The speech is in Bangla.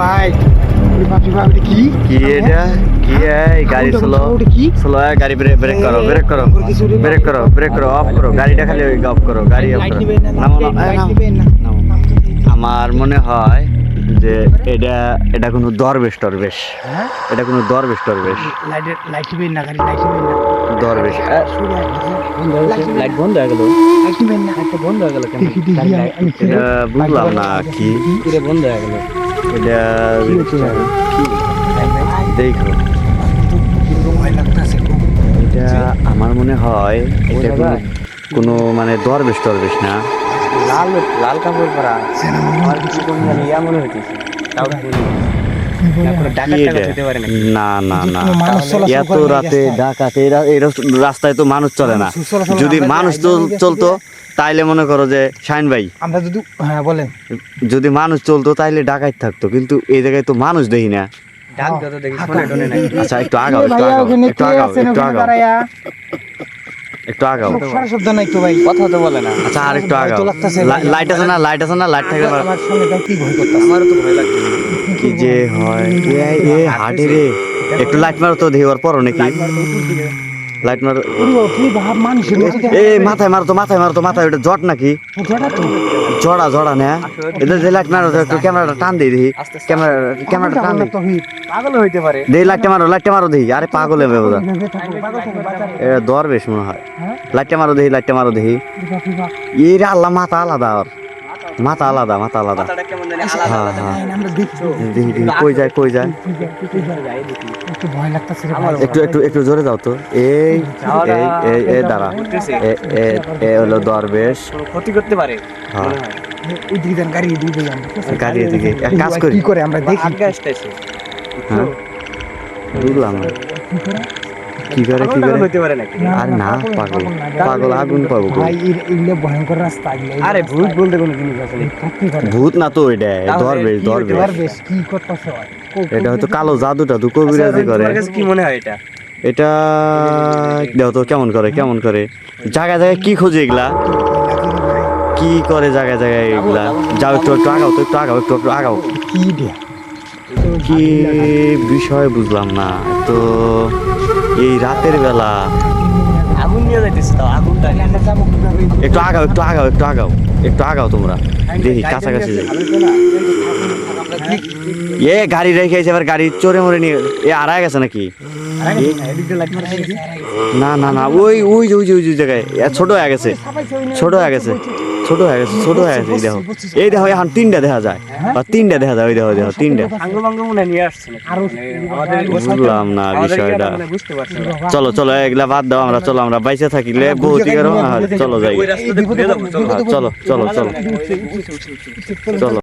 ভাই ওরে এটা কি কি এটা কি এই গাড়ি স্লো? স্লো গাড়ি ব্রেক ব্রেক করো ব্রেক করো ব্রেক করো ব্রেক করো অফ করো গাড়িটা খালি অফ করো গাড়ি অফ করো। আমার মনে হয় যে এটা এটা কোনো দরবেশ টরবেশ। হ্যাঁ? এটা কোনো দরবেশ টরবেশ। লাইট লাইট নিবেন না গাড়ি লাইট নিবেন না। দরবেশ লাইট বন্ধ হয়ে গেল। একটা বন্ধ হয়ে গেল এটা বুঝলাম না কি। বন্ধ হয়ে গেল। এটা দেখো। এটা আমার মনে হয় এটা কোনো মানে দরবেশ টরবেশ না। লাল লাল কাপড় পরা। আমার কিছু কোন ইয়া মনে হইতেছে। না না না এত রাতে রাস্তায়। ডাকাতে এই রাস্তায় তো মানুষ চলে না। যদি মানুষ চলতো তাইলে মনে করো যে শাইন ভাই আমরা যদি হ্যাঁ বলেন। যদি মানুষ চলতো তাইলে ডাকাত থাকতো কিন্তু এই জায়গায় তো মানুষ দেখি না। নাই। আচ্ছা একটু আগাও একটু আগাও একটু আগাও একটু আগাও। দাঁড়ায়া? একটু আগাও। সারা শব্দ নাই তো ভাই কথা তো বলে না। আচ্ছা আর একটু আগাও। লাইট আছে না লাইট আছে না? লাইট থাকলে আমার- সামনে কি ভয় করতাছে? আমারও তো ভয় লাগছে। কি যে হয়? এ এ হাটে রে। একটু লাইট মারো তো পর নাকি? লাইট মারো এই কি ভাব মানুষের এ মাথায় মারো তো মাথায় মারো তো মাথায় ওটা জট নাকি? তো জড়া জড়া না। এটা যে লাইট মারো একটু ক্যামেরাটা টান দিই দেখি। ক্যামেরা ক্যামেরাটা টান দিই পাগল হইতে পারে। দেই লাইটটা মারো লাইটটা মারো দেখি। আরে পাগল হবে বোধ। এটা দর বেশ মনে হয়। হ্যাঁ? লাইটটা মারো দেখি লাইটটা মারো বাপ। এই রে আল্লাহ মাথা আলাদা ওর। মাথা আলাদা মাথা আলাদা। হ্যাঁ আলাদা। হ্যাঁ। দেখি দেখি কই যায় কই যায়? একটু। একটু একটু একটু জোরে যাও তো। এই এই এই এই দাঁড়া। এ এ এ হলো দরবেশ। ক্ষতি করতে পারে হ্যাঁ। যান, গাড়ি এদিকে এক কাজ করি। কি করে আমরা দেখি? আগে আসতেছে। হ্যাঁ। বুঝলাম। কি করে? কি করে? হইতে পারে নাকি? আর না পাগল পাগল। আগুন পাবো ভাই এগুলো ভয়ঙ্কর রাস্তা আরে ভূত বলতে কোনো জিনিস। ভূত না তো দরবেশ কি দরবেশ। কি করতেছে এটা হয়তো কালো জাদু টাদু আচ্ছা, কবিরাজি করে। কি মনে হয় এটা? এটা দেখো তো কেমন করে কেমন করে। জায়গায় জায়গায় কি খোঁজে এগুলা? কি করে জায়গায় জায়গায় এগুলা? যাও একটু একটু আগাও তো একটু আগাও একটু একটু আগাও? কি বিষয় বুঝলাম না তো এই রাতের বেলা। আগুন নিয়ে যাইতেছে আগুনটা? একটু আগাও একটু আগাও একটু আগাও একটু আগাও তোমরা। দেখি কাছাকাছি এ গাড়ি রেখে এবার গাড়ি চোরে মরে নিয়ে এ আড়াই গেছে নাকি? না না না ওই ওই ওই ওই জায়গায় ছোট হয়ে গেছে ছোট হয়ে গেছে। ছোট হয়ে গেছে ছোট হয়ে গেছে এই দেখো। এই দেখো এখন তিনটা দেখা যায়। বা তিনটা দেখা যায় ওই দেখো দেখো তিনটা। বুঝলাম না বিষয়টা। চলো চলো এগুলা বাদ দাও আমরা চলো আমরা বাইসে থাকিলে বহুত চলো যাই। চলো চলো চলো। চলো।